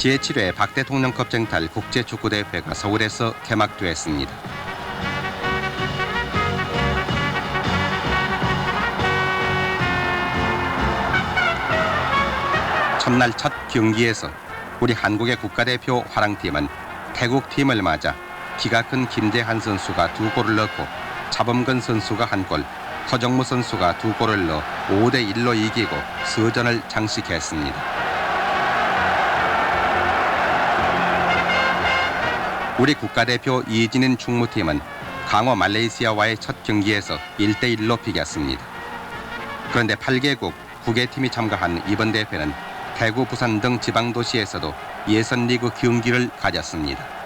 제7회 박 대통령 컵 쟁탈 국제축구대회가 서울에서 개막되었습니다. 첫날 첫 경기에서 우리 한국의 국가대표 화랑팀은 태국팀을 맞아 키가 큰 김대한 선수가 두 골을 넣고 차범근 선수가 한 골, 허정무 선수가 두 골을 넣어 5대 1로 이기고 서전을 장식했습니다. 우리 국가대표 이진인 충무팀은 강호 말레이시아와의 첫 경기에서 1대 1로 비겼습니다. 그런데 8개국 9개 팀이 참가한 이번 대회는 대구, 부산 등 지방 도시에서도 예선 리그 경기를 가졌습니다.